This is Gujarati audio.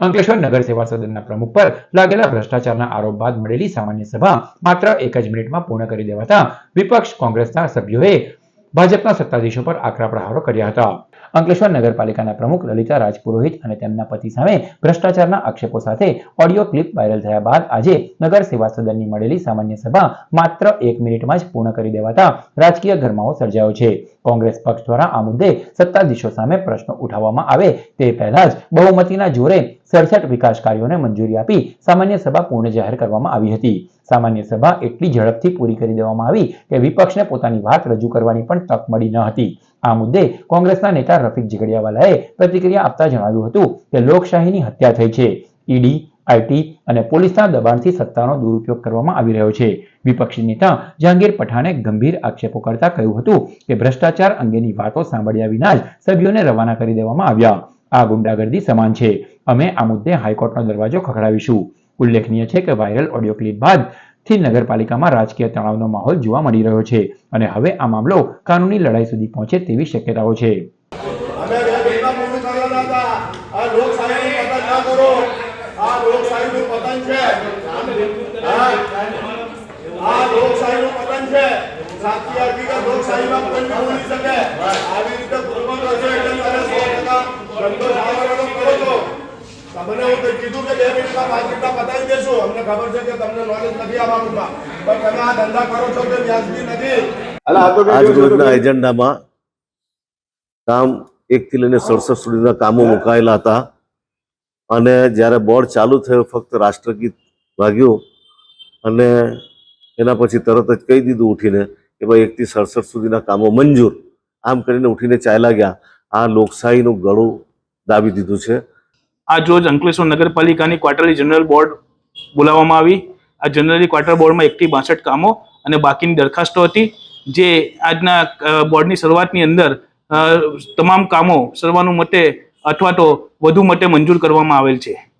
અંકલેશ્વર નગર સેવા સદનના પ્રમુખ પર લાગેલા ભ્રષ્ટાચારના આરોપ બાદ મળેલી સામાન્ય સભા માત્ર એક જ મિનિટમાં પૂર્ણ કરી દેવાતા વિપક્ષ કોંગ્રેસના સભ્યોએ ભાજપના સત્તાધીશો પર આકરા પ્રહારો કર્યા હતા. અંકલેશ્વર નગરપાલિકાના પ્રમુખ લલિતા રાજપુરોહિત અને તેમના પતિ સામે ભ્રષ્ટાચારના આક્ષેપો સાથે ઓડિયો ક્લિપ વાયરલ થયા બાદ આજે નગર સેવા સદનની મળેલી સામાન્ય સભા માત્ર એક મિનિટમાં જ પૂર્ણ કરી દેવાતા રાજકીય ગરમાવો સર્જાયો છે. કોંગ્રેસ પક્ષ દ્વારા આ મુદ્દે સત્તાધીશો સામે પ્રશ્નો ઉઠાવવામાં આવે તે પહેલા જ બહુમતીના જોરે સડસઠ વિકાસ કાર્યોને મંજૂરી આપી સામાન્ય સભા પૂર્ણ જાહેર કરવામાં આવી હતી. સામાન્ય સભા એટલી ઝડપથી પૂરી કરી દેવામાં આવી કે વિપક્ષને પોતાની વાત રજૂ કરવાની પણ તક મળી ન હતી. આ મુદ્દે કોંગ્રેસના નેતા રફીક ઝઘડિયાવાલાએ પ્રતિક્રિયા આપતા જણાવ્યું હતું કે લોકશાહીની હત્યા થઈ છે. ઈડી, આઈટી અને પોલીસના દબાણથી સત્તાનો દુરુપયોગ કરવામાં આવી રહ્યો છે. વિપક્ષી નેતા જહાંગીર પઠાણે ગંભીર આક્ષેપો કરતા કહ્યું હતું કે ભ્રષ્ટાચાર અંગેની વાતો સાંભળ્યા વિના જ સભ્યોને રવાના કરી દેવામાં આવ્યા. આ ગુંડાગર્દી સમાન છે. અમે આ મુદ્દે હાઈકોર્ટનો દરવાજો ખખડાવીશું. ઉલ્લેખનીય છે કે વાયરલ ઓડિયો ક્લિપ બાદથી નગરપાલિકામાં રાજકીય તણાવનો માહોલ જોવા મળી રહ્યો છે અને હવે આ મામલો કાનૂની લડાઈ સુધી પહોંચે તેવી શક્યતાઓ છે. અમે તમને હું તો કીધું કે બે મિનિટમાં પાંચ મિનિટમાં પતાવી દેશું. અમને ખબર છે કે તમને નોલેજ નથી આ બાબતમાં પણ તમે આ ધંધા કરો છો તે વ્યાજબી નથી. અલા આ તો આજ રોજના એજન્ડામાં કામ એકથી લઈને સડસઠ સુધીના કામો મુકાયેલા હતા. અને જ્યારે બોર્ડ ચાલુ થયું ફક્ત રાષ્ટ્રગીત વાગ્યું અને એના પછી તરત જ કહી દીધું ઉઠીને કે ભાઈ એકથી સડસઠ સુધીના કામો મંજૂર. આમ કરીને ઉઠીને ચાલ્યા ગયા. આ લોકશાહીનું ગળું દાબી દીધું છે. આજ રોજ અંકલેશ્વર નગરપાલિકાની ક્વાર્ટરલી જનરલ બોર્ડ બોલાવવામાં આવી. આ જનરલી ક્વાર્ટર બોર્ડમાં એકથી બાસઠ કામો અને બાકીની દરખાસ્તો હતી. જે આજના બોર્ડની શરૂઆતની અંદર તમામ કામો સર્વાનુમતે અથવા તો વધુ મતે મંજૂર કરવામાં આવેલ છે.